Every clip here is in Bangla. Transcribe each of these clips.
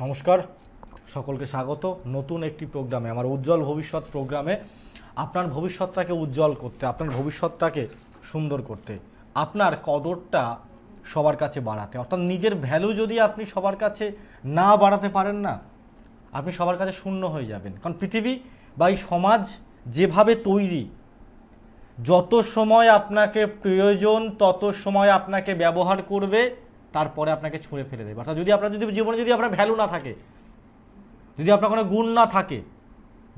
নমস্কার, সকলকে স্বাগত নতুন একটি প্রোগ্রামে, আমার উজ্জ্বল ভবিষ্যৎ প্রোগ্রামে। আপনার ভবিষ্যৎটাকে উজ্জ্বল করতে, আপনার ভবিষ্যৎটাকে সুন্দর করতে, আপনার কদরটা সবার কাছে বাড়াতে, অর্থাৎ নিজের ভ্যালু যদি আপনি সবার কাছে না বাড়াতে পারেন না, আপনি সবার কাছে শূন্য হয়ে যাবেন। কারণ পৃথিবী বা এই সমাজ যেভাবে তৈরি, যত সময় আপনাকে প্রয়োজন, তত সময় আপনাকে ব্যবহার করবে তারপরে আপনাকে ছুঁড়ে ফেলে দেবে। অর্থাৎ যদি আপনার যদি জীবনে যদি আপনার ভ্যালু না থাকে, যদি আপনার কোনো গুণ না থাকে,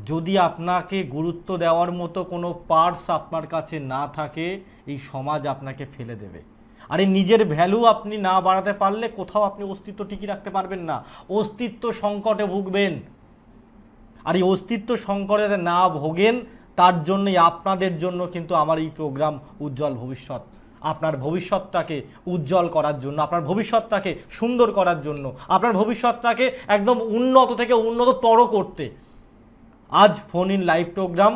যদি আপনাকে গুরুত্ব দেওয়ার মতো কোনো পার্টস আপনার কাছে না থাকে, এই সমাজ আপনাকে ফেলে দেবে। আর এই নিজের ভ্যালু আপনি না বাড়াতে পারলে কোথাও আপনি অস্তিত্ব টিকিয়ে রাখতে পারবেন না। অস্তিত্ব সংকটে ভুগবেন। আর এই অস্তিত্ব সংকটে না ভোগেন, তার জন্যই আপনাদের জন্য কিন্তু আমার এই প্রোগ্রাম উজ্জ্বল ভবিষ্যৎ। আপনার ভবিষ্যৎটাকে উজ্জ্বল করার জন্য, আপনার ভবিষ্যৎটাকে সুন্দর করার জন্য, আপনার ভবিষ্যৎটাকে একদম উন্নত থেকে উন্নততর করতে। আজ ফোন ইন লাইভ প্রোগ্রাম।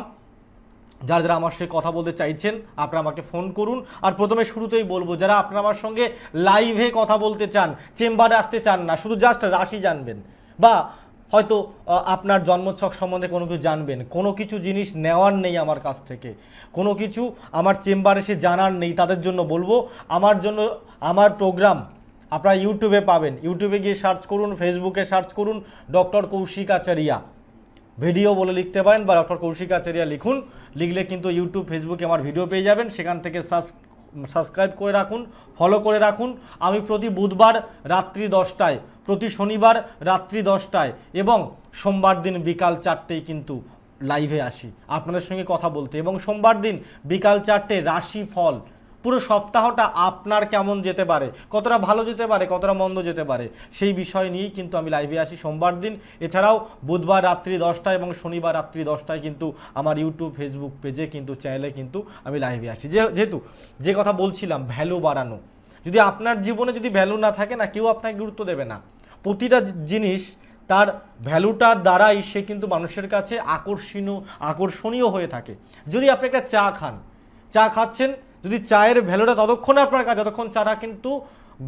যারা যারা আমার সঙ্গে কথা বলতে চাইছেন, আপনারা আমাকে ফোন করুন। আর প্রথমে শুরুতেই বলব, যারা আপনারা আমার সঙ্গে লাইভে কথা বলতে চান, চেম্বারে আসতে চান না, শুধু জাস্ট রাশি জানবেন বা হয়তো আপনার জন্মোৎসব সম্বন্ধে কোনো কিছু জানবেন। কোনো কিছু জিনিস নেওয়ার নেই আমার কাছ থেকে। কোনো কিছু আমার চেম্বারে এসে জানার নেই, তাদের জন্য বলব। আমার জন্য, আমার প্রোগ্রাম আপনারা ইউটিউবে পাবেন। ইউটিউবে গিয়ে সার্চ করুন ফেসবুকে সার্চ করুন ডক্টর কৌশিক আচারিয়া ভিডিও বলে লিখতে পারেন বা ডক্টর কৌশিক আচারিয়া লিখুন। লিখলে কিন্তু ইউটিউব ফেসবুকে আমার ভিডিও পেয়ে যাবেন। সেখান থেকে সাবস্ক্রাইব করে রাখুন ফলো করে রাখুন। আমি প্রতি বুধবার রাত্রি দশটায়, প্রতি শনিবার রাত্রি দশটায় এবং সোমবার দিন বিকাল চারটেই কিন্তু লাইভে আসি। আপনাদের সঙ্গে কথা বলতে এবং সোমবার দিন বিকাল চারটে রাশি ফল পুরো সপ্তাহটা আপনার কেমন যেতে পারে? কতটা ভালো যেতে পারে, কতটা মন্দ যেতে পারে? সেই বিষয় নিয়েই কিন্তু আমি লাইভে আসি সোমবার দিন। এছাড়াও বুধবার রাত্রি দশটায় এবং শনিবার রাত্রি দশটায় কিন্তু আমার ইউটিউব ফেসবুক পেজে কিন্তু চ্যানেলে কিন্তু আমি লাইভে আসি। যেহেতু যে কথা বলছিলাম ভ্যালু বাড়ানো। যদি আপনার জীবনে যদি ভ্যালু না থাকে না, কেউ আপনাকে গুরুত্ব দেবে না। প্রতিটা জিনিস তার ভ্যালুটার দ্বারাই সে কিন্তু মানুষের কাছে আকর্ষণীয় আকর্ষণীয় হয়ে থাকে। যদি আপনি একটা চা খান, চা খাচ্ছেন যদি চায়ের ভ্যালুটা ততক্ষণে আপনার কাছে, যতক্ষণ চাটা কিন্তু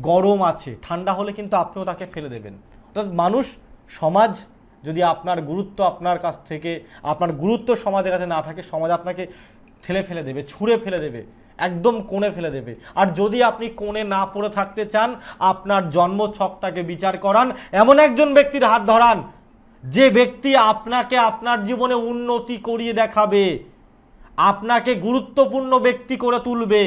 গরম আছে, ঠান্ডা হলে কিন্তু আপনিও তাকে ফেলে দেবেন। অর্থাৎ মানুষ, সমাজ যদি আপনার গুরুত্ব আপনার কাছ থেকে, আপনার গুরুত্ব সমাজের কাছে না থাকে, সমাজ আপনাকে ঠেলে ফেলে দেবে, ছুঁড়ে ফেলে দেবে, একদম কোণে ফেলে দেবে। আর যদি আপনি কোণে না পড়ে থাকতে চান, আপনার জন্ম ছকটাকে বিচার করান, এমন একজন ব্যক্তির হাত ধরান, যে ব্যক্তি আপনাকে আপনার জীবনে উন্নতি করিয়ে দেখাবে। আপনাকে গুরুত্বপূর্ণ ব্যক্তি করে তুলবে।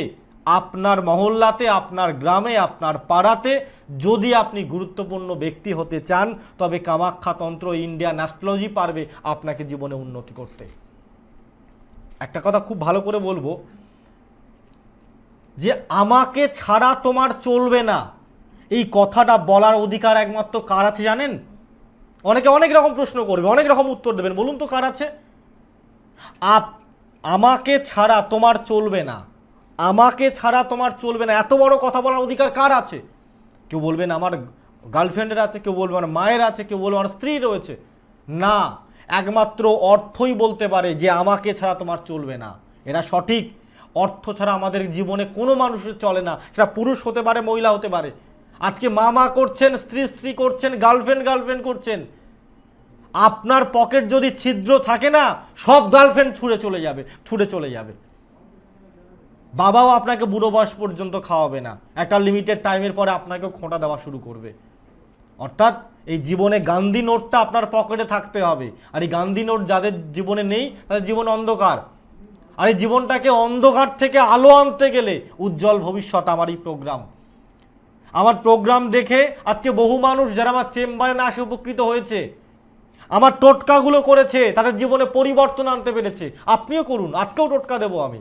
আপনার মহল্লাতে, আপনার গ্রামে, আপনার পাড়াতে যদি আপনি গুরুত্বপূর্ণ ব্যক্তি হতে চান, তবে কামাখ্যাতন্ত্র ইন্ডিয়ান অ্যাস্ট্রোলজি পারবে আপনাকে জীবনে উন্নতি করতে। একটা কথা খুব ভালো করে বলব, যে আমাকে ছাড়া তোমার চলবে না। এই কথাটা বলার অধিকার একমাত্র কার আছে জানেন? অনেকে অনেক রকম প্রশ্ন করবে, অনেক রকম উত্তর দেবেন। বলুন তো কার আছে? আপ আমাকে ছাড়া তোমার চলবে না। আমাকে ছাড়া তোমার চলবে না। এত বড় কথা বলার অধিকার কার আছে? কেউ বলবেন আমার গার্লফ্রেন্ডের আছে, কেউ বলবে আমার মায়ের আছে, কেউ বলবে আমার স্ত্রী রয়েছে। না, একমাত্র অর্থই বলতে পারে যে আমাকে ছাড়া তোমার চলবে না। এরা সঠিক। অর্থ ছাড়া আমাদের জীবনে কোনো মানুষের চলে না। সেটা পুরুষ হতে পারে, মহিলা হতে পারে। আজকে মা মা করছেন স্ত্রী স্ত্রী করছেন গার্লফ্রেন্ড গার্লফ্রেন্ড করছেন। আপনার পকেট যদি ছিদ্র থাকে না, সব গার্লফ্রেন্ড ছুঁড়ে চলে যাবে, ছুঁড়ে চলে যাবে। বাবাও আপনাকে বুড়ো বয়স পর্যন্ত খাওয়াবে না। একটা লিমিটেড টাইমের পরে আপনাকেও খোঁটা দেওয়া শুরু করবে। অর্থাৎ এই জীবনে গান্ধী নোটটা আপনার পকেটে থাকতে হবে। আর এই গান্ধী নোট যাদের জীবনে নেই, তাদের জীবন অন্ধকার। আর এই জীবনটাকে অন্ধকার থেকে আলো আনতে গেলে উজ্জ্বল ভবিষ্যৎ আমার এই প্রোগ্রাম আমার প্রোগ্রাম দেখে আজকে বহু মানুষ যারা আমার চেম্বারে না আসে উপকৃত হয়েছে আমার টোটকাগুলো করেছে, তাদের জীবনে পরিবর্তন আনতে পেরেছে। আপনিও করুন, আজকেও টোটকা দেবো আমি।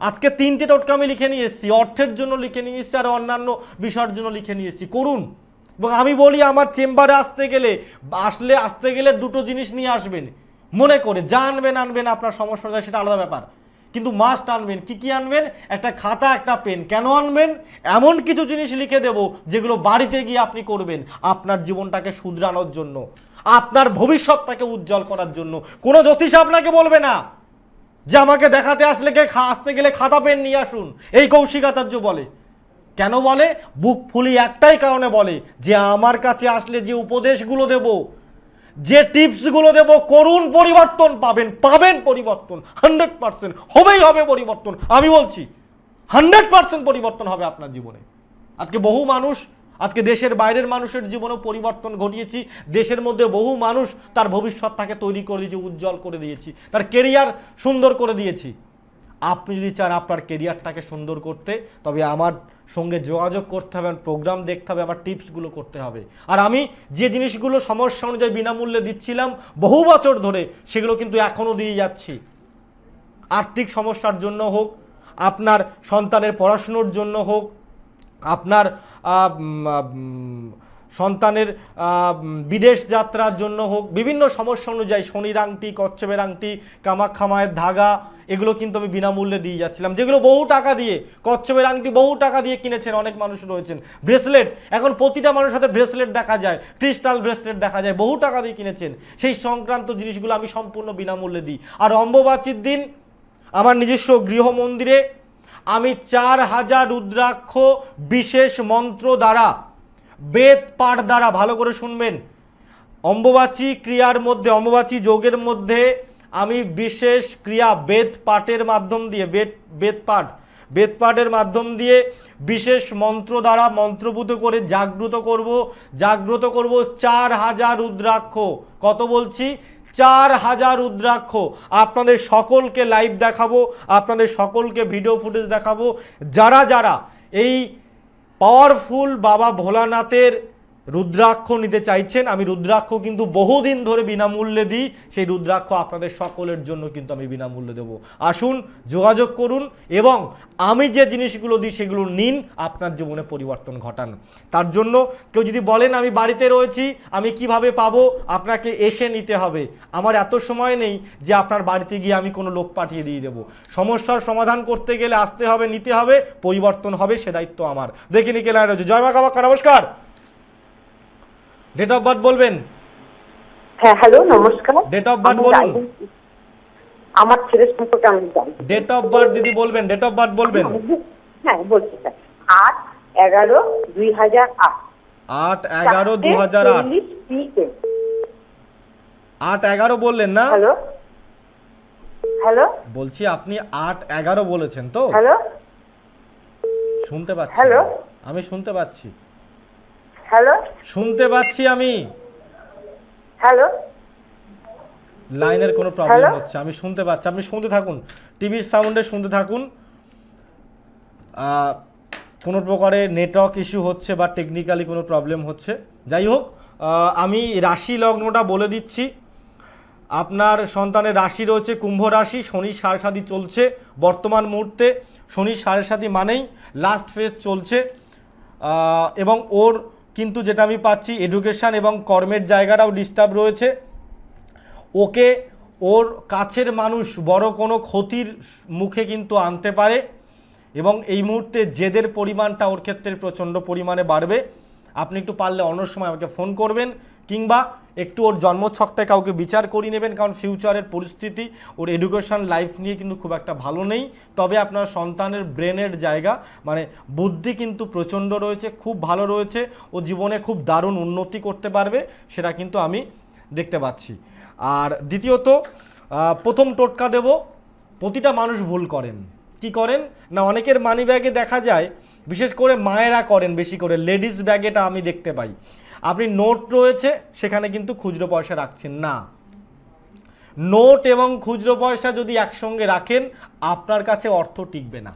আজকে তিনটে টোটকা আমি লিখে নিয়ে এসেছি, অর্থের জন্য লিখে নিয়ে এসেছি আর অন্যান্য বিষয়ের জন্য লিখে নিয়ে এসেছি। করুন। এবং আমি বলি, আমার চেম্বারে আসতে গেলে, আসলে আসতে গেলে দুটো জিনিস নিয়ে আসবেন। মনে করে, যা আনবেন আনবেন, আপনার সমস্যা যায় সেটা আলাদা ব্যাপার। কিন্তু মাস্ট আনবেন, কি কি আনবেন? একটা খাতা, একটা পেন। কেন আনবেন? এমন কিছু জিনিস লিখে দেব, যেগুলো বাড়িতে গিয়ে আপনি করবেন, আপনার জীবনটাকে শুধরানোর জন্য। আপনার ভবিষ্যৎটাকে উজ্জ্বল করার জন্য। কোনো জ্যোতিষ আপনাকে বলবে না যে আমাকে দেখাতে আসলে কে আসতে গেলে খাতা, পেন নিয়ে আসুন। এই কৌশিকাচার্য বলে। কেন বলে? বুক ফুলি একটাই কারণে বলে যে আমার কাছে আসলে যে উপদেশগুলো দেব, যে টিপসগুলো দেব, করুণ পরিবর্তন পাবেন পাবেন পরিবর্তন। হান্ড্রেড পার্সেন্ট হবেই হবে পরিবর্তন। আমি বলছি, হান্ড্রেড পার্সেন্ট পরিবর্তন হবে আপনার জীবনে। আজকে বহু মানুষ আজকে দেশের বাইরের মানুষের জীবনেও পরিবর্তন ঘটিয়েছি। দেশের মধ্যে বহু মানুষ তার ভবিষ্যৎটাকে তৈরি করে দিয়েছি, উজ্জ্বল করে দিয়েছি, তার কেরিয়ার সুন্দর করে দিয়েছি। আপনি যদি চান আপনার কেরিয়ারটাকে সুন্দর করতে, তবে আমার সঙ্গে যোগাযোগ করতে হবে, প্রোগ্রাম দেখতে হবে, আমার টিপসগুলো করতে হবে। আর আমি যে জিনিসগুলো সমস্যা অনুযায়ী বিনামূল্যে দিচ্ছিলাম বহু বছর ধরে, সেগুলো কিন্তু এখনও দিয়ে যাচ্ছি। আর্থিক সমস্যার জন্য হোক, আপনার সন্তানের পড়াশুনোর জন্য হোক আপনার সন্তানের বিদেশ যাত্রার জন্য হোক, বিভিন্ন সমস্যা অনুযায়ী শনির আংটি কচ্ছপের আংটি, কামাখ্যা মায়ের ধাগা, এগুলো কিন্তু আমি বিনামূল্যে দিয়ে যাচ্ছিলাম। যেগুলো বহু টাকা দিয়ে, কচ্ছপের আংটি বহু টাকা দিয়ে কিনেছেন, অনেক মানুষ রয়েছেন। ব্রেসলেট, এখন প্রতিটা মানুষের হাতে ব্রেসলেট দেখা যায়, ক্রিস্টাল ব্রেসলেট দেখা যায়, বহু টাকা দিয়ে কিনেছেন। সেই সংক্রান্ত জিনিসগুলো আমি সম্পূর্ণ বিনামূল্যে দিই। আর অম্বুবাচীর দিন, আমার নিজস্ব গৃহ মন্দিরে আমি চার হাজার রুদ্রাক্ষ বিশেষ মন্ত্র দ্বারা, বেদ পাঠ দ্বারা ভালো করে শুনবেন। অম্বুবাচী ক্রিয়ার মধ্যে, অম্ববাচী যোগের মধ্যে আমি বিশেষ ক্রিয়া বেদ পাঠের মাধ্যম দিয়ে, বেদ বেদ পাঠ, বেদ পাঠের মাধ্যম দিয়ে বিশেষ মন্ত্র দ্বারা মন্ত্রভূত করে জাগ্রত করব। জাগ্রত করব চার হাজার রুদ্রাক্ষ। কত বলছি? চার হাজার রুদ্রাক্ষ। আপনাদের সকলকে লাইভ দেখাবো, আপনাদের সকলকে ভিডিও ফুটেজ দেখাবো। যারা যারা এই পাওয়ারফুল বাবা ভোলানাথের রুদ্রাক্ষ নিতে চাইছেন। আমি রুদ্রাক্ষ কিন্তু বহুদিন ধরে বিনামূল্যে দিই। সেই রুদ্রাক্ষ আপনাদের সকলের জন্য কিন্তু আমি বিনামূল্যে দেবো। আসুন, যোগাযোগ করুন এবং আমি যে জিনিসগুলো দিই সেগুলো নিন। আপনার জীবনে পরিবর্তন ঘটান। তার জন্য কেউ যদি বলেন, আমি বাড়িতে রয়েছি, আমি কীভাবে পাবো? আপনাকে এসে নিতে হবে। আমার এত সময় নেই যে আপনার বাড়িতে গিয়ে আমি কোনো লোক পাঠিয়ে দিয়ে দেবো। সমস্যার সমাধান করতে গেলে আসতে হবে, নিতে হবে, পরিবর্তন হবে, সে দায়িত্ব আমার। দেখিনি কে লাইন রয়েছে। জয় মা কামাখ্যা নমস্কার! ডেট অফ বার্থ বলবেন? হ্যাঁ হ্যালো নমস্কার। Of birth আমি বলুন। আমার ছেলের সম্পর্কে আমি জানি ডেট অফ বার্থ দিদি বলবেন ডেট অফ বার্থ বলবেন? হ্যাঁ বলছি স্যার। আট এগারো দুই হাজার আট। আট এগারো দু হাজার আট। আট এগারো বললেন না? হ্যালো? হ্যালো? বলছি আপনি আট এগারো বলেছেন তো? হ্যালো? শুনতে পাচ্ছি। Hello? আমি শুনতে পাচ্ছি। হ্যালো? শুনতে পাচ্ছি আমি। হ্যালো? লাইনের কোনো প্রবলেম হচ্ছে আমি শুনতে পাচ্ছি। আপনি শুনতে থাকুন টিভির সাউন্ডে শুনতে থাকুন। কোনো প্রকারে নেটওয়ার্ক ইস্যু হচ্ছে বা টেকনিক্যালি কোনো প্রবলেম হচ্ছে। যাই হোক আমি রাশি লগ্নটা বলে দিচ্ছি। আপনার সন্তানের রাশি রয়েছে কুম্ভ রাশি শনি সাড়ে সাতি চলছে বর্তমান মুহূর্তে। শনি সাড়ে সাতি মানেই লাস্ট ফেজ চলছে। এবং ওর কিন্তু যেটা আমি পাচ্ছি এডুকেশান এবং কর্মের জায়গাটাও ডিস্টার্ব রয়েছে। ওকে, ওর কাছের মানুষ বড় কোনো ক্ষতির মুখে কিন্তু আনতে পারে এবং এই মুহূর্তে জেদের পরিমাণটা ওর ক্ষেত্রে প্রচণ্ড পরিমাণে বাড়বে। আপনি একটু পারলে অন্য সময় আমাকে ফোন করবেন কিংবা একটু ওর জন্মছকটা কাউকে বিচার করিয়ে নেবেন, কারণ ফিউচারের পরিস্থিতি, ওর এডুকেশন লাইফ নিয়ে কিন্তু খুব একটা ভালো নেই। তবে আপনার সন্তানের ব্রেনের জায়গা মানে বুদ্ধি কিন্তু প্রচণ্ড রয়েছে, খুব ভালো রয়েছে, ও জীবনে খুব দারুণ উন্নতি করতে পারবে, সেটা কিন্তু আমি দেখতে পাচ্ছি। আর দ্বিতীয়ত প্রথম টোটকা দেব, প্রতিটা মানুষ ভুল করেন। কি করেন? না, অনেকের মানি ব্যাগে দেখা যায়, বিশেষ করে মায়েরা করেন, বেশি করে লেডিস ব্যাগেটা আমি দেখতে পাই। আপনি নোট রয়েছে, সেখানে কিন্তু খুচরো পয়সা রাখছেন না। নোট এবং খুচরো পয়সা যদি একসঙ্গে রাখেন, আপনার কাছে অর্থ টিকবে না।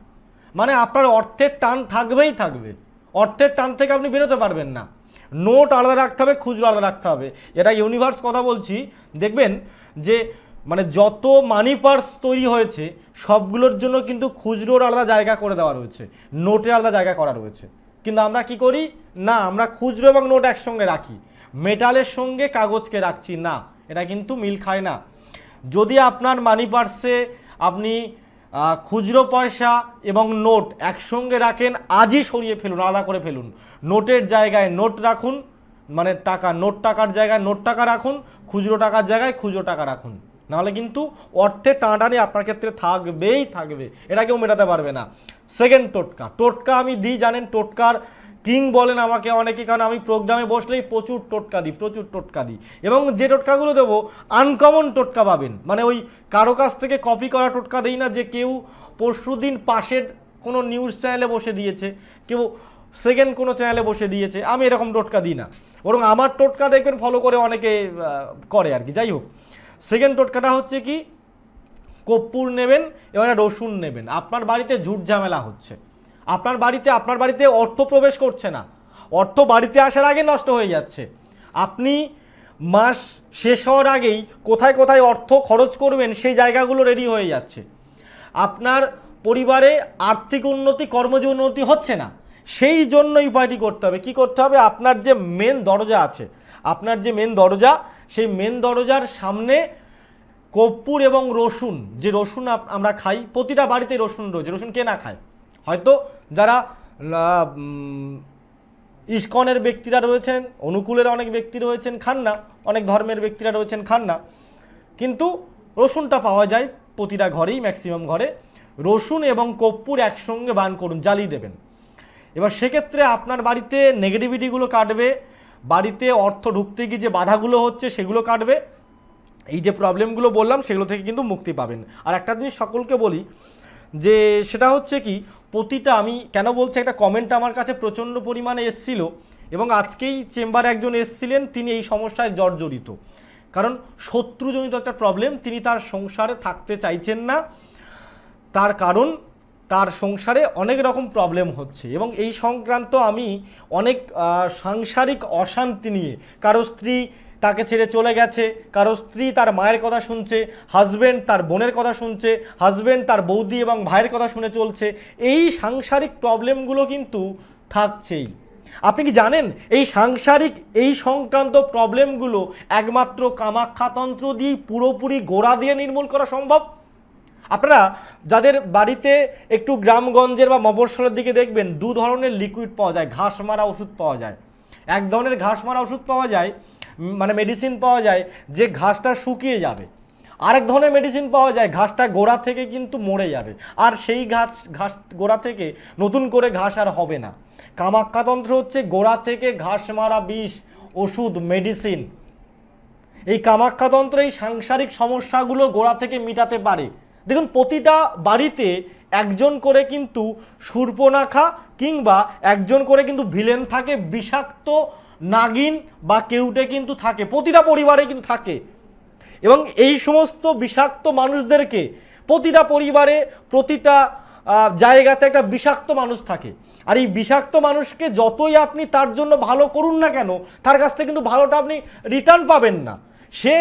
মানে আপনার অর্থের টান থাকবেই থাকবে। অর্থের টান থেকে আপনি বেরোতে পারবেন না। নোট আলাদা রাখতে হবে, খুচরো আলাদা রাখতে হবে। এটা ইউনিভার্স কথা বলছি। দেখবেন যে মানে যত মানি পার্স তৈরি হয়েছে, সবগুলোর জন্য কিন্তু খুচরোর আলাদা জায়গা করে দেওয়া রয়েছে। নোটের আলাদা জায়গা করা রয়েছে। কিন্তু আমরা কি করি? না, আমরা খুচরো এবং নোট একসঙ্গে রাখি। মেটালের সঙ্গে কাগজকে রাখছি, না। এটা কিন্তু মিল খায় না। যদি আপনার মানি পার্সে আপনি খুচরো পয়সা এবং নোট একসঙ্গে রাখেন, আজই সরিয়ে ফেলুন, আলাদা করে ফেলুন। নোটের জায়গায় নোট রাখুন মানে টাকা, নোট টাকার জায়গায় নোট টাকা রাখুন, খুচরো টাকার জায়গায় খুচরো টাকা রাখুন। নাহলে কিন্তু অর্থে টানাটানি আপনার ক্ষেত্রে থাকবেই থাকবে। এটা কেউ মেটাতে পারবে না। সেকেন্ড টোটকা। টোটকা আমি দিই, জানেন, টোটকার কিং বলেন আমাকে অনেকে, কারণ আমি প্রোগ্রামে বসলেই প্রচুর টোটকা দিই, প্রচুর টোটকা দিই। এবং যে টোটকাগুলো দেবো আনকমন টোটকা পাবেন। মানে ওই কারও কাছ থেকে কপি করা টোটকা দিই না যে কেউ পরশুদিন পাশের কোনো নিউজ চ্যানেলে বসে দিয়েছে, কেউ সেকেন্ড কোনো চ্যানেলে বসে দিয়েছে, আমি এরকম টোটকা দিই না। বরং আমার টোটকা দেখবেন ফলো করে অনেকে করে আর কি। যাই হোক। সেকেন্ড টোটকাটা হচ্ছে কি? কর্পূর নেবেন এবং একটা রসুন নেবেন। আপনার বাড়িতে ঝুট ঝামেলা হচ্ছে। আপনার বাড়িতে আপনার বাড়িতে অর্থ প্রবেশ করছে না। অর্থ বাড়িতে আসার আগে নষ্ট হয়ে যাচ্ছে। আপনি মাস শেষ হওয়ার আগেই কোথায় কোথায় অর্থ খরচ করবেন, সেই জায়গাগুলো রেডি হয়ে যাচ্ছে। আপনার পরিবারে আর্থিক উন্নতি, কর্মজ উন্নতি হচ্ছে না। সেই জন্য উপায়টি করতে হবে। কি করতে হবে? আপনার যে মেন দরজা আছে আপনার যে মেন দরজা, সেই মেন দরজার সামনে কর্পূর এবং রসুন, যে রসুন আমরা খাই, প্রতিটা বাড়িতে রসুন রয়েছে, রসুন কে না খায়? হয়তো যারা ইস্কনের ব্যক্তিরা রয়েছেন, অনুকূলের অনেক ব্যক্তি রয়েছেন, খান না, অনেক ধর্মের ব্যক্তিরা রয়েছেন, খান না। কিন্তু রসুনটা পাওয়া যায় প্রতিটা ঘরেই ম্যাক্সিমাম ঘরে। রসুন এবং কর্পূর একসঙ্গে বান করুন জ্বালিয়ে দেবেন। এবার সেক্ষেত্রে আপনার বাড়িতে নেগেটিভিটিগুলো কাটবে বাড়িতে অর্থ ঢুকতে গিয়ে যে বাধাগুলো হচ্ছে সেগুলো কাটবে। এই যে প্রবলেমগুলো বললাম, সেগুলো থেকে কিন্তু মুক্তি পাবেন। আর একটা জিনিস সকলকে বলি, যে সেটা হচ্ছে কি, প্রতিটা আমি কেন বলছি, একটা কমেন্ট আমার কাছে প্রচণ্ড পরিমাণে এসছিল এবং আজকেই চেম্বারে একজন এসছিলেন, তিনি এই সমস্যায় জর্জরিত। কারণ শত্রুজনিত একটা প্রবলেম তিনি তার সংসারে থাকতে চাইছেন না। তার কারণ তার সংসারে অনেক রকম প্রবলেম হচ্ছে। এবং এই সংক্রান্ত আমি অনেক সাংসারিক অশান্তি নিয়ে, কারও স্ত্রী তাকে ছেড়ে চলে গেছে, কারও স্ত্রী তার মায়ের কথা শুনছে হাজব্যান্ড তার বোনের কথা শুনছে হাজব্যান্ড তার বৌদি এবং ভাইয়ের কথা শুনে চলছে, এই সাংসারিক প্রবলেমগুলো কিন্তু থাকছেই। আপনি কি জানেন, এই সাংসারিক, এই সংক্রান্ত প্রবলেমগুলো একমাত্র কামাখ্যাতন্ত্র দিয়ে পুরোপুরি গোড়া দিয়ে নির্মূল করা সম্ভব? আপনারা যাদের বাড়িতে একটু গ্রামগঞ্জের বা মফস্বলের দিকে দেখবেন, দু ধরনের লিকুইড পাওয়া যায়, ঘাস মারা ওষুধ পাওয়া যায়। এক ধরনের ঘাস মারা ওষুধ পাওয়া যায় মানে মেডিসিন পাওয়া যায়, যে ঘাসটা শুকিয়ে যাবে। আরেক ধরনের মেডিসিন পাওয়া যায়, ঘাসটা গোড়া থেকে কিন্তু মরে যাবে। আর সেই ঘাস ঘাস গোড়া থেকে নতুন করে ঘাস আর হবে না। কামাক্কাতন্ত্র হচ্ছে গোড়া থেকে ঘাস মারা বিষ, ওষুধ মেডিসিন এই কামাখ্যাতন্ত্র এই সাংসারিক সমস্যাগুলো গোড়া থেকে মিটাতে পারে। দেখুন, প্রতিটা বাড়িতে একজন করে কিন্তু সুর্পনাখা কিংবা একজন করে কিন্তু ভিলেন থাকে, বিষাক্ত নাগিন বা কেউটে কিন্তু থাকে, প্রতিটা পরিবারে কিন্তু থাকে। এবং এই সমস্ত বিষাক্ত মানুষদেরকে প্রতিটা পরিবারে, প্রতিটা জায়গাতে একটা বিষাক্ত মানুষ থাকে। আর এই বিষাক্ত মানুষকে যতই আপনি তার জন্য ভালো করুন না কেন, তার কাছ থেকে কিন্তু ভালোটা আপনি রিটার্ন পাবেন না। সে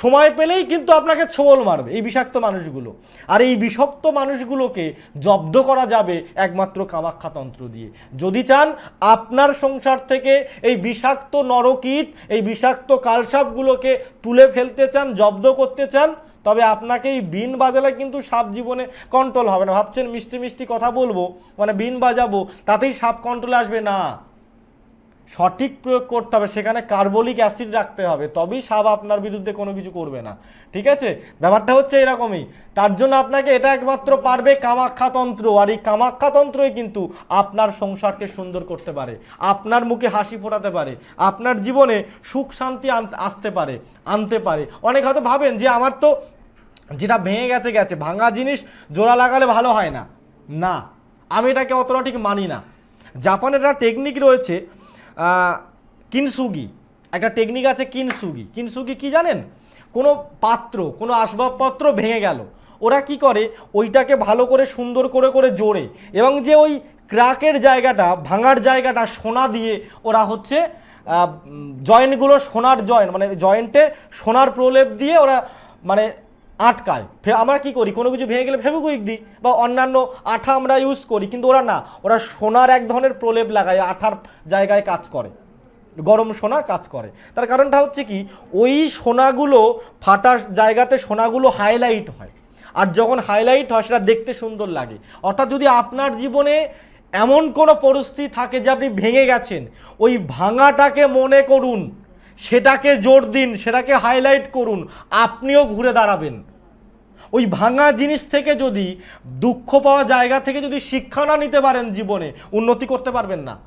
সময় পেলেই কিন্তু আপনাকে ছোবল মারবে এই বিষাক্ত মানুষগুলো। আর এই বিষাক্ত মানুষগুলোকে জব্দ করা যাবে একমাত্র কামাখ্যাতন্ত্র দিয়ে। যদি চান আপনার সংসার থেকে এই বিষাক্ত নরকীট, এই বিষাক্ত কালসাপগুলোকে তুলে ফেলতে চান, জব্দ করতে চান, তবে আপনাকে এই বিন বাজালে কিন্তু সাপ জীবনে কন্ট্রোল হবে না। ভাবছেন মিষ্টি মিষ্টি কথা বলব মানে বিন বাজাবো, তাতেই সাপ কন্ট্রোলে আসবে না। সঠিক প্রয়োগ করতে হবে, সেখানে কার্বলিক অ্যাসিড রাখতে হবে, তবেই সাপ আপনার বিরুদ্ধে কোনো কিছু করবে না। ঠিক আছে? ব্যাপারটা হচ্ছে এরকমই। তার জন্য আপনাকে এটা একমাত্র পারবে কামাখ্যাতন্ত্র আর এই কামাখ্যাতন্ত্রই কিন্তু আপনার সংসারকে সুন্দর করতে পারে, আপনার মুখে হাসি ফোটাতে পারে, আপনার জীবনে সুখ শান্তি আসতে পারে, আনতে পারে। অনেক হয়তো ভাবেন যে আমার তো যেটা ভেঙে গেছে গেছে, ভাঙা জিনিস জোড়া লাগালে ভালো হয় না। না, আমি এটাকে অতটা ঠিক মানি না। জাপানের একটা টেকনিক রয়েছে কিনসুগি, একটা টেকনিক আছে কিনসুগি। কিনসুগি কি জানেন? কোনো পাত্র, কোনো আসবাবপত্র ভেঙে গেল। ওরা কি করে? ওইটাকে ভালো করে, সুন্দর করে করে জোড়ে এবং যে ওই ক্রাকের জায়গাটা, ভাঙার জায়গাটা সোনা দিয়ে ওরা হচ্ছে জয়েন্টগুলো সোনার জয়েন্ট মানে জয়েন্টে সোনার প্রলেপ দিয়ে ওরা মানে আটকায়। ফে- আমরা কি করি? কোনো কিছু ভেঙে গেলে ফেবুকুইক দিই বা অন্যান্য আঠা আমরা ইউজ করি, কিন্তু ওরা না, ওরা সোনার এক ধরনের প্রলেপ লাগায়, আঠার জায়গায় কাজ করে। গরম সোনা কাজ করে। তার কারণটা হচ্ছে কি, ওই সোনাগুলো ফাটা জায়গাতে সোনাগুলো হাইলাইট হয়। আর যখন হাইলাইট হয়, সেটা দেখতে সুন্দর লাগে। অর্থাৎ যদি আপনার জীবনে এমন কোনো পরিস্থিতি থাকে যে আপনি ভেঙে গেছেন, ওই ভাঙাটাকে মনে করুন, সেটাকে জোর দিন, সেটাকে হাইলাইট করুন, আপনিও ঘুরে দাঁড়াবেন। ওই ভাঙা জিনিস থেকে যদি দুঃখ পাওয়া জায়গা থেকে যদি শিক্ষা না নিতে পারেন জীবনে, উন্নতি করতে পারবেন না।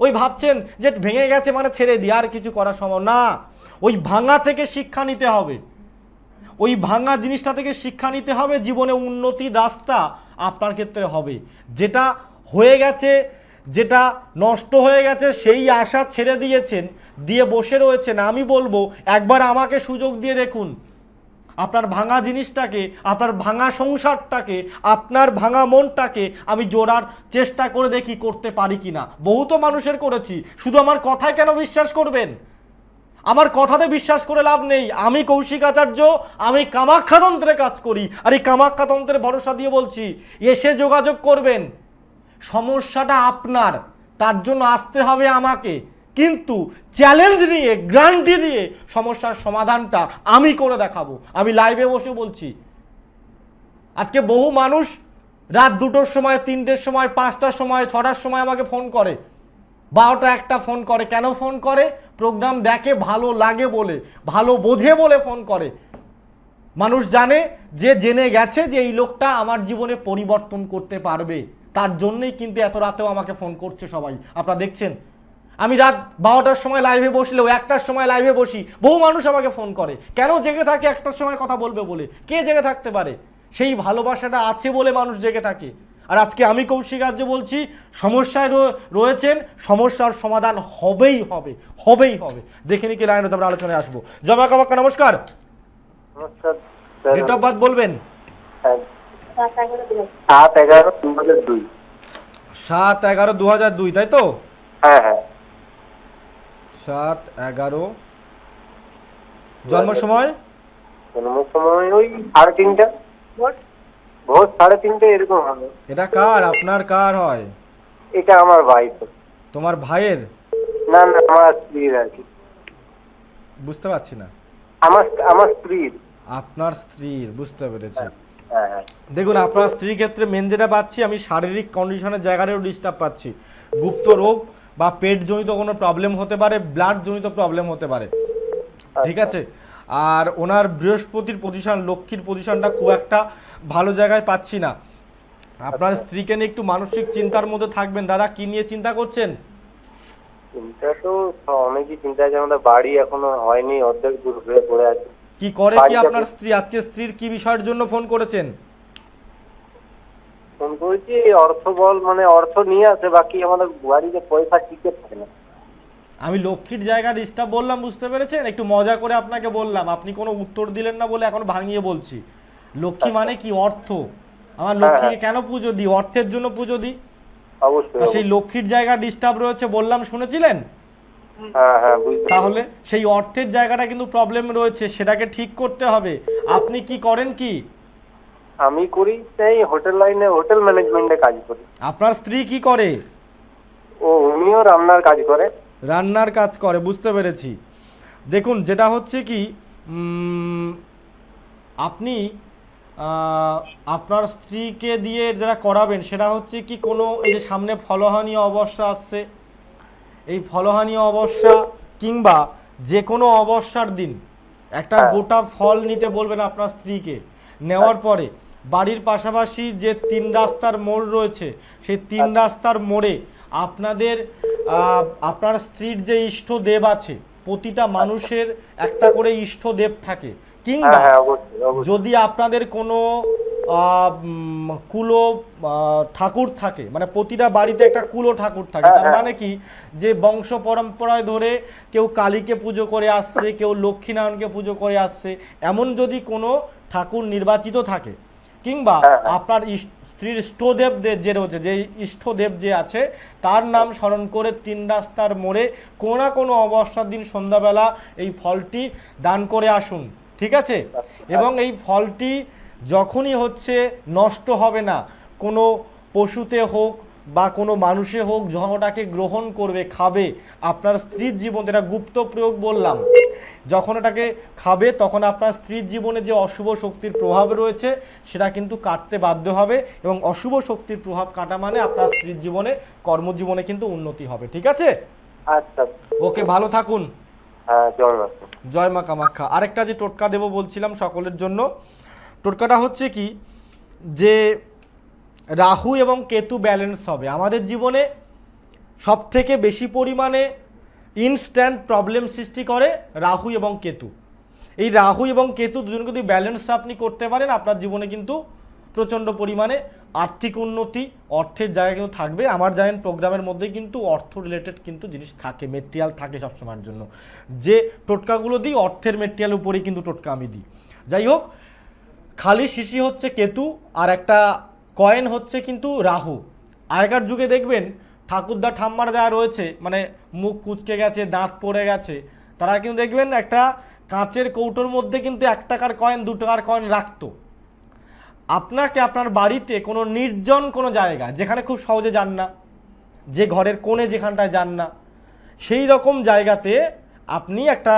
ওই ভাবছেন যে ভেঙে গেছে মানে ছেড়ে দিয়ে আর কিছু করা সম্ভব না। ওই ভাঙা থেকে শিক্ষা নিতে হবে। ওই ভাঙা জিনিসটা থেকে শিক্ষা নিতে হবে, জীবনে উন্নতির রাস্তা আপনার ক্ষেত্রে হবে। যেটা হয়ে গেছে, যেটা নষ্ট হয়ে গেছে, সেই আশা ছেড়ে দিয়েছেন, দিয়ে বসে রয়েছেন। আমি বলব, একবার আমাকে সুযোগ দিয়ে দেখুন। আপনার ভাঙা জিনিসটাকে, আপনার ভাঙা সংসারটাকে, আপনার ভাঙা মনটাকে আমি জোড়ার চেষ্টা করে দেখি করতে পারি কিনা। বহু তো মানুষের করেছি, শুধু আমার কথায় কেন বিশ্বাস করবেন? আমার কথাতে বিশ্বাস করে লাভ নেই। আমি কৌশিক আচার্য আমি কামাক্ষাতন্ত্রে কাজ করি। আর এই কামাক্ষাতন্ত্রের ভরসা দিয়ে বলছি, এসে যোগাযোগ করবেন। সমস্যাটা আপনার, তার জন্য আসতে হবে আমাকে। কিন্তু চ্যালেঞ্জ নিয়ে গ্রান্টি দিয়ে সমস্যার সমাধানটা আমি করে দেখাবো। আমি লাইভে বসে বলছি, আজকে বহু মানুষ রাত দুটোর সময়, তিনটের সময়, পাঁচটার সময়, ছটার সময় আমাকে ফোন করে। বারোটা একটা ফোন করে। কেন ফোন করে? প্রোগ্রাম দেখে ভালো লাগে বলে, ভালো বোঝে বলে ফোন করে। মানুষ জানে যে জেনে গেছে যে এই লোকটা আমার জীবনে পরিবর্তন করতে পারবে। তার জন্যই কিন্তু এত রাতেও আমাকে ফোন করছে সবাই। আপনারা দেখছেন? আমি রাত বারোটার সময় লাইভে বসলেও একটার সময় লাইভে বসি বহু মানুষ আমাকে ফোন করে। কেন জেগে থাকে একটার সময় কথা বলবে বলে? কে জেগে থাকতে পারে? সেই ভালোবাসাটা আছে বলে মানুষ জেগে থাকে। আর আজকে আমি কৌশিক আর্য বলছি সমস্যায় রয়েছেন সমস্যার সমাধান হবেই হবে হবেই হবে। দেখে নিকি লাইনে আমরা আলোচনায় আসব। জমা কামাক্কা নমস্কার। নমস্কার। ডেট অফ বার্থ বলবেন? হ্যাঁ। সাত এগারো দু হাজার দুই। সাত এগারো দু হাজার দুই তাই তো? হ্যাঁ হ্যাঁ। সাত এগারো। জন্ম সময়? জন্ম সময় ওই সাড়ে তিনটা। ভোর? সাড়ে তিনটে এরকম হবে। এটা কার? আপনার কার হয়? এটা আমার ভাই তো। তোমার ভাইয়ের? না না আমার স্ত্রীর আর কি। বুঝতে পারছি না। আমার আমার স্ত্রীর। আপনার স্ত্রীর বুঝতে পেরেছি। হ্যাঁ হ্যাঁ দেখুন আপনার স্ত্রীর ক্ষেত্রে মেন যেটা পাচ্ছি আমি শারীরিক কন্ডিশনের জায়গাটাও ডিস্টার্ব পাচ্ছি। গুপ্ত রোগ বা পেট জনিত কোনো প্রবলেম হতে পারে ব্লাড জনিত প্রবলেম হতে পারে। ঠিক আছে? আর ওনার বৃহস্পতির পজিশন লক্ষ্মীর পজিশনটা খুব একটা ভালো জায়গায় পাচ্ছি না। আপনার স্ত্রীকে নিয়ে একটু মানসিক চিন্তার মধ্যে থাকবেন। দাদা কি নিয়ে চিন্তা করছেন? চিন্তা তো অনেকই চিন্তা আছে। আমাদের বাড়ি এখনও হয়নি অর্ধেক দূর হয়ে পড়ে আছে। কি করে কি আপনার স্ত্রী? আজকে স্ত্রীর কি বিষয়ের জন্য ফোন করেছেন? ফোন করেছি অর্থ বল মানে অর্থ নিয়ে আসে বাকি আমাদের বাড়িতে পয়সা টিকে থাকে না। আমি লক্ষ্মীর জায়গা ডিস্টার্ব বললাম বুঝতে পেরেছেন? একটু মজা করে আপনাকে বললাম আপনি কোনো উত্তর দিলেন না বলে এখন ভাঙিয়ে বলছি। লক্ষ্মী মানে কি? অর্থ। আমার লক্ষ্মীকে কেন পুজো দিই? অর্থের জন্য পুজো দিই? অবশ্যই সেই লক্ষ্মীর জায়গা ডিস্টার্ব রয়েছে বললাম শুনেছিলেন? হ্যাঁ হ্যাঁ তাহলে সেই অর্থের জায়গাটা কিন্তু প্রবলেম রয়েছে সেটাকে ঠিক করতে হবে। আপনি কি করেন কি? আমি করি সেই হোটেল লাইনে হোটেল ম্যানেজমেন্টে কাজ করি। আপনার স্ত্রী কি করে? ও উনিও রান্নার কাজ করে। রান্নার কাজ করে বুঝতে পেরেছি। দেখুন যেটা হচ্ছে কি আপনি আপনার স্ত্রীকে দিয়ে যারা করাবেন সেটা হচ্ছে কি কোনো এই যে সামনে ফলহানি অবস্থা আসছে এই ফলহানি অবস্থা কিংবা যে কোনো অবস্যার দিন একটা হ্যাঁ। গোটা ফল নিতে বলবেন আপনার স্ত্রীকে নেওয়ার পরে বাড়ির পাশাপাশি যে তিন রাস্তার মোড় রয়েছে সেই তিন রাস্তার মোড়ে আপনাদের আপনার স্ত্রীর যে ইষ্ট দেব আছে প্রতিটা মানুষের একটা করে ইষ্ট দেব থাকে। কিংবা হ্যাঁ হ্যাঁ যদি আপনাদের কোনো কুলো ঠাকুর থাকে মানে প্রতিটা বাড়িতে একটা কুলো ঠাকুর থাকে হ্যাঁ, তার। মানে কি? যে বংশ পরম্পরায় ধরে কেউ কালীকে পুজো করে আসছে কেউ লক্ষ্মীনারায়ণকে পুজো করে আসছে এমন যদি কোনো ঠাকুর নির্বাচিত থাকে কিংবা হ্যাঁ, হ্যাঁ। আপনার স্ত্রীর ইষ্টদেব যে রয়েছে যে ইষ্টদেব যে আছে তার নাম স্মরণ করে তিন রাস্তার মোড়ে কোনো না কোনো অবসর দিন সন্ধ্যাবেলা এই ফলটি দান করে আসুন ঠিক আছে এবং এই ফলটি যখনই হচ্ছে নষ্ট হবে না কোনো পশুতে হোক বা কোনো মানুষে হোক যখন ওটাকে গ্রহণ করবে খাবে আপনার স্ত্রীর জীবন এটা গুপ্ত প্রয়োগ বললাম। যখন ওটাকে খাবে তখন আপনার স্ত্রীর জীবনে যে অশুভ শক্তির প্রভাব রয়েছে সেটা কিন্তু কাটতে বাধ্য হবে এবং অশুভ শক্তির প্রভাব কাটা মানে আপনার স্ত্রীর জীবনে কর্মজীবনে কিন্তু উন্নতি হবে। ঠিক আছে? আচ্ছা। ওকে ভালো থাকুন। হ্যাঁ জয় মা জয় মা কামাখ্যা আরেকটা যে টোটকা দেব বলছিলাম সকলের জন্য টোটকাটা হচ্ছে কি যে রাহু এবং কেতু ব্যালেন্স হবে। আমাদের জীবনে সব থেকে বেশি পরিমাণে ইনস্ট্যান্ট প্রবলেম সৃষ্টি করে রাহু এবং কেতু। এই রাহু এবং কেতু দুজনকে যদি ব্যালেন্স আপনি করতে পারেন, আপনার জীবনে কিন্তু প্রচণ্ড পরিমাণে আর্থিক উন্নতি, অর্থের জায়গা কিন্তু থাকবে। আমার জানেন প্রোগ্রামের মধ্যে কিন্তু অর্থ রিলেটেড কিন্তু জিনিস থাকে মেটেরিয়াল থাকে সবসময়ের জন্য। যে টোটকাগুলো দিই, অর্থের মেটেরিয়াল উপরেই কিন্তু টোটকা আমি দিই। যাই হোক, খালি শিশি হচ্ছে কেতু আর একটা কয়েন হচ্ছে কিন্তু রাহু। আগেকার যুগে দেখবেন ঠাকুরদা ঠাম্মার যারা রয়েছে মানে মুখ কুচকে গেছে, দাঁত পড়ে গেছে, তারা কিন্তু দেখবেন একটা কাঁচের কৌটোর মধ্যে কিন্তু এক টাকার কয়েন, দু টাকার কয়েন রাখতো। আপনাকে আপনার বাড়িতে কোনো নির্জন কোনো জায়গা, যেখানে খুব সহজে যান না, যে ঘরের কোণে যেখানটায় যান না, সেই রকম জায়গাতে আপনি একটা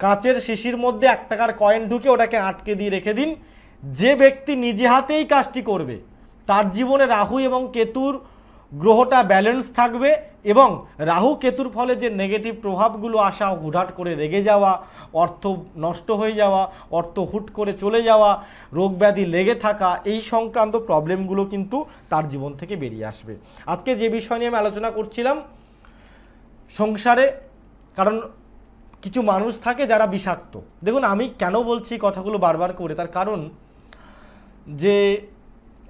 কাঁচের শিশির মধ্যে এক টাকার কয়েন ঢুকে ওটাকে আটকে দিয়ে রেখে দিন। যে ব্যক্তি নিজে হাতেই কাজটি করবে তার জীবনে রাহু এবং কেতুর গ্রহটা ব্যালেন্স থাকবে এবং রাহু কেতুর ফলে যে নেগেটিভ প্রভাবগুলো আসা, হুটহাট করে রেগে যাওয়া, অর্থ নষ্ট হয়ে যাওয়া, অর্থ হুট করে চলে যাওয়া, রোগ ব্যাধি লেগে থাকা, এই সংক্রান্ত প্রবলেমগুলো কিন্তু তার জীবন থেকে বেরিয়ে আসবে। আজকে যে বিষয় নিয়ে আমি আলোচনা করছিলাম, সংসারে, কারণ কিছু মানুষ থাকে যারা বিষাক্ত। দেখুন, আমি কেন বলছি কথাগুলো বারবার করে? তার কারণ যে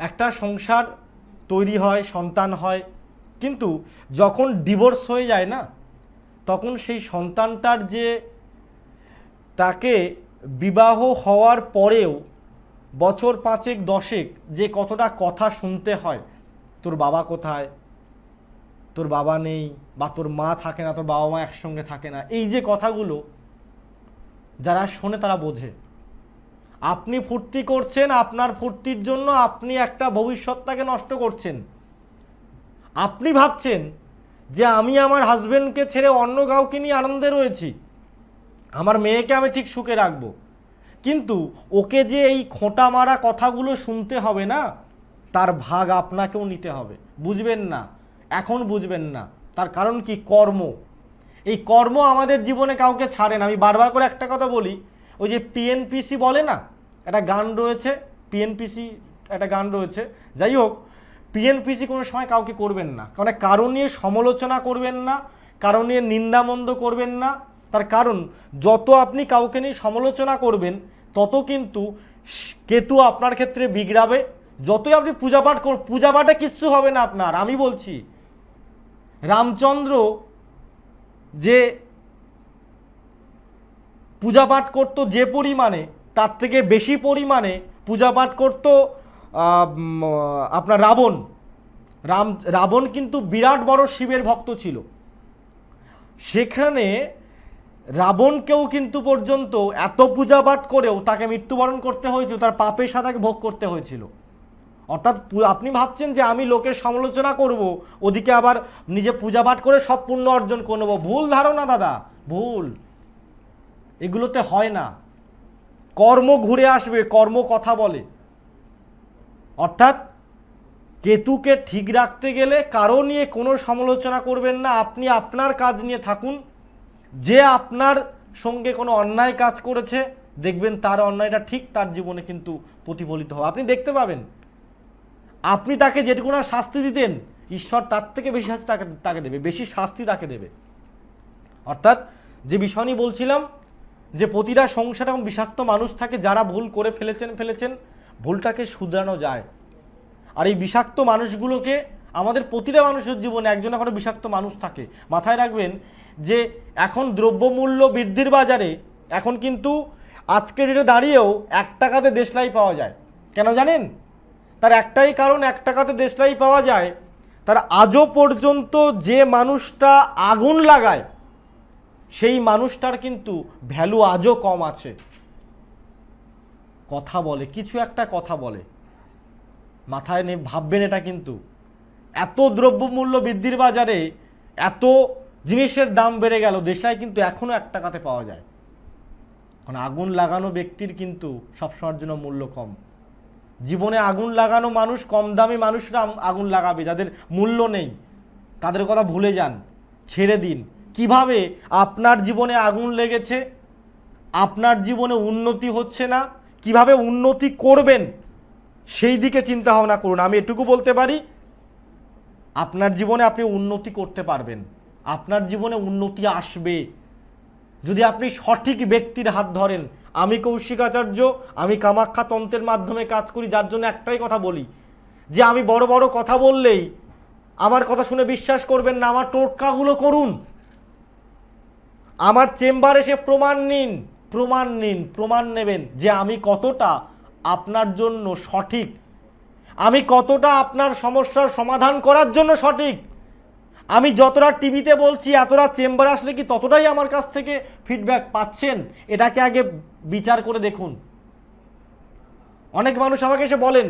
একটা সংসার তৈরি হয়, সন্তান হয়, কিন্তু যখন ডিভোর্স হয়ে যায় না, তখন সেই সন্তানটার যে তাকে বিবাহ হওয়ার পরেও বছর পাঁচেক, দশেক যে কতটা কথা শুনতে হয়, তোর বাবা কোথায়? তোর বাবা নেই বা তোর মা থাকে না, তোর বাবা মা একসঙ্গে থাকে না, এই যে কথাগুলো যারা শোনে তারা বোঝে। আপনি ফুর্তি করছেন আপনার ফুর্তির জন্য আপনি একটা ভবিষ্যৎটাকে নষ্ট করছেন। আপনি ভাবছেন যে আমি আমার হাজব্যান্ডকে ছেড়ে অন্য কাউকে নিয়ে আনন্দে রয়েছি। আমার মেয়েকে আমি ঠিক সুখে রাখব। কিন্তু ওকে যে এই খোঁটা মারা কথাগুলো শুনতে হবে না, তার ভাগ আপনাকেও নিতে হবে। বুঝবেন না, এখন বুঝবেন না। তার কারণ কি? কর্ম। এই কর্ম আমাদের জীবনে কাউকে ছাড়ে না। আমি বারবার করে একটা কথা বলি ওই যে পিএনপিসি বলে না? একটা গান রয়েছে পিএনপিসি একটা গান রয়েছে। যাই হোক পিএনপিসি কোনো সময় কাউকে করবেন না। কারণ কারও নিয়ে সমালোচনা করবেন না কারও নিয়ে নিন্দামন্দ করবেন না। তার কারণ, যত আপনি কাউকে নিয়ে সমালোচনা করবেন, তত কিন্তু কেতু আপনার ক্ষেত্রে বিগড়াবে। যতই আপনি পূজাপাঠ কর, পূজাপাঠে কিচ্ছু হবে না আপনার, আমি বলছি। রামচন্দ্র যে পূজাপাঠ করত যে পরিমাণে, তার থেকে বেশি পরিমাণে পূজাপাঠ করত আপনার রাবণ। রাম, রাবণ কিন্তু বিরাট বড় শিবের ভক্ত ছিল। সেখানে রাবণকেও কিন্তু পর্যন্ত এত পূজাপাঠ করেও তাকে মৃত্যুবরণ করতে হয়েছিল, তার পাপের সাথে ভোগ করতে হয়েছিল। অর্থাৎ আপনি ভাবছেন যে আমি লোকের সমালোচনা করব, ওদিকে আবার নিজে পূজাপাঠ করে সব পুণ্য অর্জন করে নেব। ভুল ধারণা দাদা, ভুল। এগুলোতে হয় না। কর্ম ঘুরে আসবে, কর্ম কথা বলে। অর্থাৎ কেতুকে ঠিক রাখতে গেলে কারও নিয়ে কোনো সমালোচনা করবেন না, আপনি আপনার কাজ নিয়ে থাকুন। যে আপনার সঙ্গে কোনো অন্যায় কাজ করেছে, দেখবেন তার অন্যায়টা ঠিক তার জীবনে কিন্তু প্রতিফলিত হবে। আপনি দেখতে পাবেন। আপনি তাকে যেটুকু না শাস্তি দিতেন, ঈশ্বর তার থেকে বেশি শাস্তি তাকে তাকে দেবে, বেশি শাস্তি তাকে দেবে। অর্থাৎ যে বিষয় বলছিলাম যে প্রতিটা সংসার এবং বিষাক্ত মানুষ থাকে যারা ভুল করে ফেলেছেন ফেলেছেন, ভুলটাকে শুধরানো যায়। আর এই বিষাক্ত মানুষগুলোকে আমাদের প্রতিটা মানুষের জীবনে একজন এখন বিষাক্ত মানুষ থাকে। মাথায় রাখবেন যে এখন দ্রব্যমূল্য বৃদ্ধির বাজারে এখন কিন্তু আজকের ডেটে দাঁড়িয়েও এক টাকাতে দেশলাই পাওয়া যায়। কেন জানেন? তার একটাই কারণ, এক টাকাতে দেশলাই পাওয়া যায়, তার আজও পর্যন্ত যে মানুষটা আগুন লাগায় সেই মানুষটার কিন্তু ভ্যালু আজও কম আছে। কথা বলে, কিছু একটা কথা বলে। মাথায় নে, ভাববেন এটা কিন্তু। এত দ্রব্যমূল্য বৃদ্ধির বাজারে এত জিনিসের দাম বেড়ে গেল, দেশলাই কিন্তু এখনও এক টাকাতে পাওয়া যায়। কারণ আগুন লাগানো ব্যক্তির কিন্তু সবসময়ের জন্য মূল্য কম। জীবনে আগুন লাগানো মানুষ, কম দামি মানুষরা আগুন লাগাবে, যাদের মূল্য নেই। তাদের কথা ভুলে যান, ছেড়ে দিন। কীভাবে আপনার জীবনে আগুন লেগেছে? আপনার জীবনে উন্নতি হচ্ছে না? কীভাবে উন্নতি করবেন? সেই দিকে চিন্তা ভাবনা করুন। আমি এটুকু বলতে পারি, আপনার জীবনে আপনি উন্নতি করতে পারবেন। আপনার জীবনে উন্নতি আসবে। যদি আপনি সঠিক ব্যক্তির হাত ধরেন, আমি কৌশিক আচার্য আমি কামাখ্যা তন্ত্রের মাধ্যমে কাজ করি, যার জন্য একটাই কথা বলি, যে আমি বড় বড় কথা বললেই আমার কথা শুনে বিশ্বাস করবেন না, আমার টোটকাগুলো করুন। আমার চেম্বারে এসে প্রমাণ নিন প্রমাণ নিন, প্রমাণ নেবেন যে আমি কতটা আপনার জন্য সঠিক। আমি কতটা আপনার সমস্যার সমাধান করার জন্য সঠিক। আমি যতটা টিভিতে বলছি, এতটা চেম্বারে আসলে কি ততটাই আমার কাছ থেকে ফিডব্যাক পাচ্ছেন? এটাকে আগে বিচার করে দেখুন। অনেক মানুষ আমাকে এসে বলেন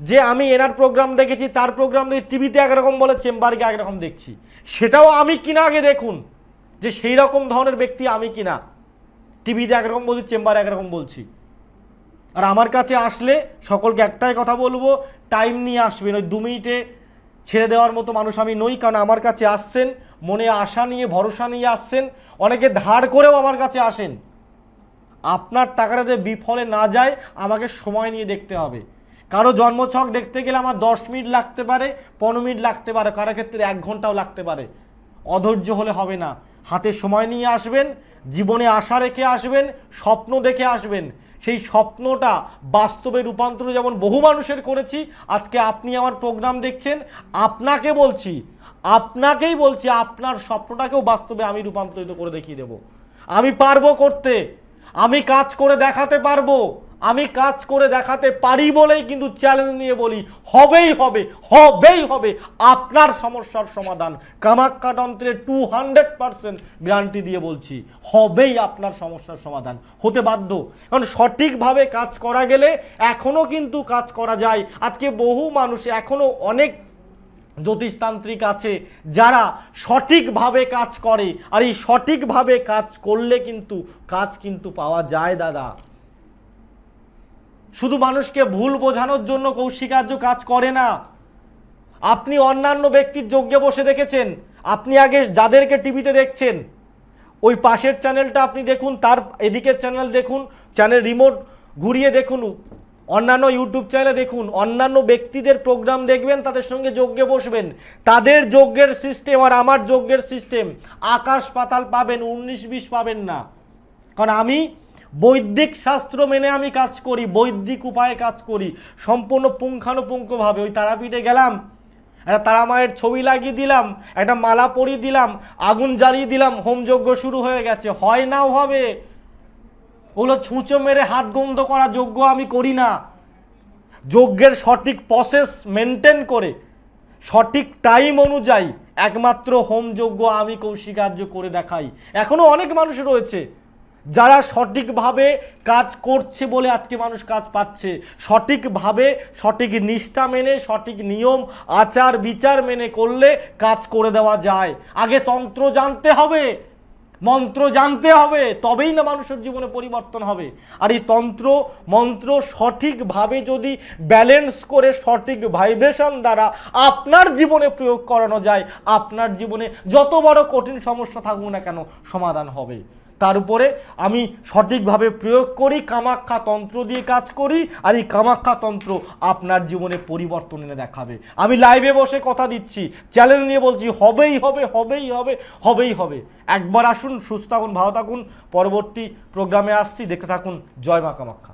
যে, আমি এনার প্রোগ্রাম দেখেছি, তার প্রোগ্রাম দেখি টিভিতে একরকম বলে চেম্বারকে একরকম দেখছি। সেটাও আমি কিনা আগে দেখুন। যে সেই রকম ধরনের ব্যক্তি আমি কিনা। টিভিতে একরকম বলছি, চেম্বারে একরকম বলছি। আর আমার কাছে আসলে সকলকে একটাই কথা বলব টাইম নিয়ে আসবেন ওই দু মিনিটে ছেড়ে দেওয়ার মতো মানুষ আমি নই, কারণ আমার কাছে আসছেন, মনে আশা নিয়ে, ভরসা নিয়ে আসছেন, অনেকে ধার করেও আমার কাছে আসেন। আপনার টাকাটা যে বিফলে না যায়, আমাকে সময় নিয়ে দেখতে হবে। কারও জন্মছক দেখতে গেলে আমার দশ মিনিট লাগতে পারে, পনেরো মিনিট লাগতে পারে, কারও ক্ষেত্রে এক ঘন্টাও লাগতে পারে। অধৈর্য হলে হবে না। হাতে সময় নিয়ে আসবেন, জীবনে আশা রেখে আসবেন, স্বপ্ন দেখে আসবেন। সেই স্বপ্নটা বাস্তবে রূপান্তর যেমন বহু মানুষের করেছি, আজকে আপনি আমার প্রোগ্রাম দেখছেন, আপনাকে বলছি, আপনাকেই বলছি, আপনার স্বপ্নটাকেও বাস্তবে আমি রূপান্তরিত করে দেখিয়ে দেব। আমি পারব করতে, আমি কাজ করে দেখাতে পারব। আমি কাজ করে দেখাতে পারি বলেই কিন্তু চ্যালেঞ্জ নিয়ে বলি, হবেই হবে হবেই হবে, আপনার সমস্যার সমাধান। কামাক্কা তন্ত্রের টু হান্ড্রেড গ্যারান্টি দিয়ে বলছি, হবেই আপনার সমস্যার সমাধান, হতে বাধ্য। কারণ সঠিকভাবে কাজ করা গেলে এখনও কিন্তু কাজ করা যায়। আজকে বহু মানুষ এখনও অনেক জ্যোতিষতান্ত্রিক আছে যারা সঠিকভাবে কাজ করে। আর এই সঠিকভাবে কাজ করলে কিন্তু, কাজ কিন্তু পাওয়া যায় দাদা। শুধু মানুষকে ভুল বোঝানোর জন্য কৌশিকার্য কাজ করে না। আপনি অন্যান্য ব্যক্তির যজ্ঞে বসে দেখেছেন। আপনি আগে যাদেরকে টিভিতে দেখছেন। ওই পাশের চ্যানেলটা আপনি দেখুন, তার এদিকের চ্যানেল দেখুন, চ্যানেল রিমোট ঘুরিয়ে দেখুন, অন্যান্য ইউটিউব চ্যানেলে দেখুন, অন্যান্য ব্যক্তিদের প্রোগ্রাম দেখবেন, তাদের সঙ্গে যজ্ঞে বসবেন। তাদের যজ্ঞের সিস্টেম আর আমার যজ্ঞের সিস্টেম, আকাশ পাতাল পাবেন, উনিশ বিশ পাবেন না। কারণ আমি বৈদিক শাস্ত্র মেনে আমি কাজ করি, বৈদিক উপায়ে কাজ করি, সম্পূর্ণ পুঙ্খানুপুঙ্খভাবে। ওই তারাপীঠে গেলাম, একটা তারা মায়ের ছবি লাগিয়ে দিলাম, একটা মালা পরিয়ে দিলাম, আগুন জ্বালিয়ে দিলাম, হোমযজ্ঞ শুরু হয়ে গেছে। হয় নাও হবে ওগুলো ছুঁচো মেরে হাত গন্ধ করা যোগ্য আমি করি না। যজ্ঞের সঠিক প্রসেস মেনটেন করে, সঠিক টাইম অনুযায়ী একমাত্র হোম যজ্ঞ আমি কৌশিকার্য করে দেখাই। এখনও অনেক মানুষ রয়েছে যারা সঠিকভাবে কাজ করছে বলে আজকে মানুষ কাজ পাচ্ছে, সঠিকভাবে সঠিক নিষ্ঠা মেনে, সঠিক নিয়ম, আচার বিচার মেনে করলে কাজ করে দেওয়া যায়। আগে তন্ত্র জানতে হবে, মন্ত্র জানতে হবে, তবেই না মানুষের জীবনে পরিবর্তন হবে। আর এই তন্ত্র, মন্ত্র সঠিকভাবে যদি ব্যালেন্স করে সঠিক ভাইব্রেশন দ্বারা আপনার জীবনে প্রয়োগ করানো যায়, আপনার জীবনে যত বড় কঠিন সমস্যা থাকুক না কেন সমাধান হবে। তার উপরে আমি সঠিকভাবে প্রয়োগ করি, কামাখ্যা তন্ত্র দিয়ে কাজ করি, আর এই কামাখ্যা তন্ত্র আপনার জীবনে পরিবর্তন এনে দেখাবে। আমি লাইভে বসে কথা দিচ্ছি চ্যালেঞ্জ নিয়ে বলছি, হবেই হবে হবেই হবে হবেই হবে। একবার আসুন, সুস্থ থাকুন, ভালো থাকুন, পরবর্তী প্রোগ্রামে আসছি দেখে থাকুন, জয় মা কামাখ্যা।